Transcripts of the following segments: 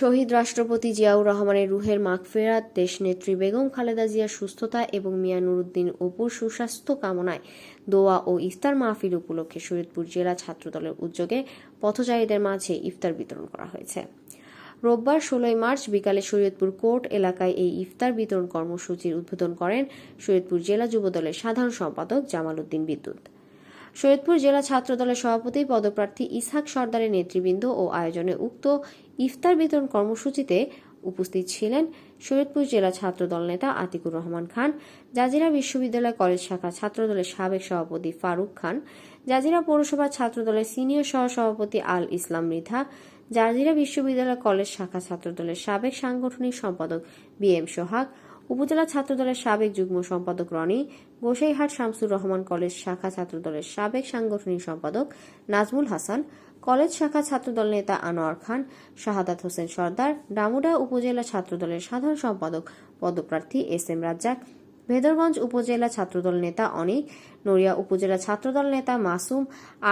শহীদ রাষ্ট্রপতি জিয়াউর রহমানের রুহের মাগফেরাত, দেশনেত্রী বেগম খালেদা জিয়ার সুস্থতা এবং মিয়া নুরুদ্দিন অপুর সুস্বাস্থ্য কামনায় দোয়া ও ইফতার মাহফিল উপলক্ষে শরীয়তপুর জেলা ছাত্রদলের উদ্যোগে পথচারীদের মাঝে ইফতার বিতরণ করা হয়েছে। রোববার ষোলোই মার্চ বিকালে শরীয়তপুর কোর্ট এলাকায় এই ইফতার বিতরণ কর্মসূচির উদ্বোধন করেন শরীয়তপুর জেলা যুবদলের সাধারণ সম্পাদক জামাল উদ্দিন বিদ্যুৎ। শরীয়তপুর জেলা ছাত্রদলের সভাপতি পদপ্রার্থী ইসহাক সর্দারের নেতৃবৃন্দ ও আয়োজনে উক্ত ইফতার বিতরণ কর্মসূচিতে উপস্থিত ছিলেন শরীয়তপুর জেলা ছাত্রদল নেতা আতিকুর রহমান খান, জাজিরা বিশ্ববিদ্যালয় কলেজ শাখা ছাত্রদলের সাবেক সভাপতি ফারুক খান, জাজিরা পৌরসভা ছাত্রদলের সিনিয়র সহ সভাপতি আল ইসলাম মৃধা, জাজিরা বিশ্ববিদ্যালয় কলেজ শাখা ছাত্রদলের সাবেক সাংগঠনিক সম্পাদক বি এম সোহাগ উপজেলা ছাত্রদলের সাবেক যুগ্ম সম্পাদক রনি, গোসাইহাট শামসুর রহমান কলেজ শাখা ছাত্রদলের সাবেক সাংগঠনিক সম্পাদক নাজমুল হাসান, কলেজ শাখা ছাত্রদল নেতা আনোয়ার খান, শাহাদাত হোসেন সর্দার, ডামুডা উপজেলা ছাত্রদলের সাধারণ সম্পাদক, পদপ্রার্থী এস এম রাজ্জাক ভেদরগঞ্জ উপজেলা ছাত্রদল নেতা অনিক, নড়িয়া উপজেলা ছাত্রদল নেতা মাসুম,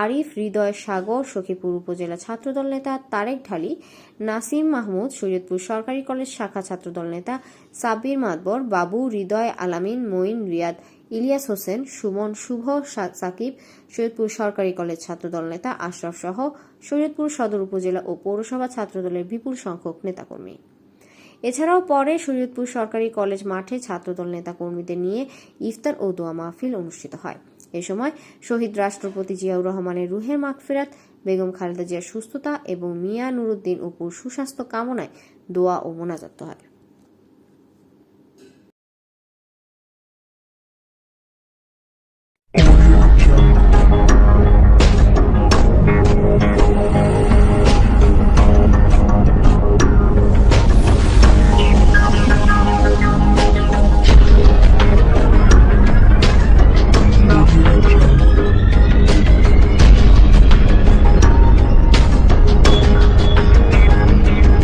আরিফ, হৃদয় সাগর, সখীপুর উপজেলা ছাত্রদল নেতা তারেক ঢালি, নাসিম মাহমুদ শরীয়তপুর সরকারি কলেজ শাখা ছাত্রদল নেতা সাব্বির মাতবর, বাবু, হৃদয়, আলামিন, মঈন, রিয়াদ, ইলিয়াস হোসেন, সুমন, শুভ সাকিব শরীয়তপুর সরকারি কলেজ ছাত্রদল নেতা আশরাফ সহ শরীয়তপুর সদর উপজেলা ও পৌরসভা ছাত্রদলের বিপুল সংখ্যক নেতাকর্মী। এছাড়াও পরে শরীয়তপুর সরকারি কলেজ মাঠে ছাত্রদল নেতা কর্মীদের নিয়ে ইফতার ও দোয়া মাহফিল অনুষ্ঠিত হয়। এ সময় শহীদ রাষ্ট্রপতি জিয়াউর রহমানের রুহের মাগফিরাত, বেগম খালেদা জিয়ার সুস্থতা এবং মিয়া নুরুদ্দিন অপুর সুস্বাস্থ্য কামনায় দোয়া ও মোনাজাত হয়।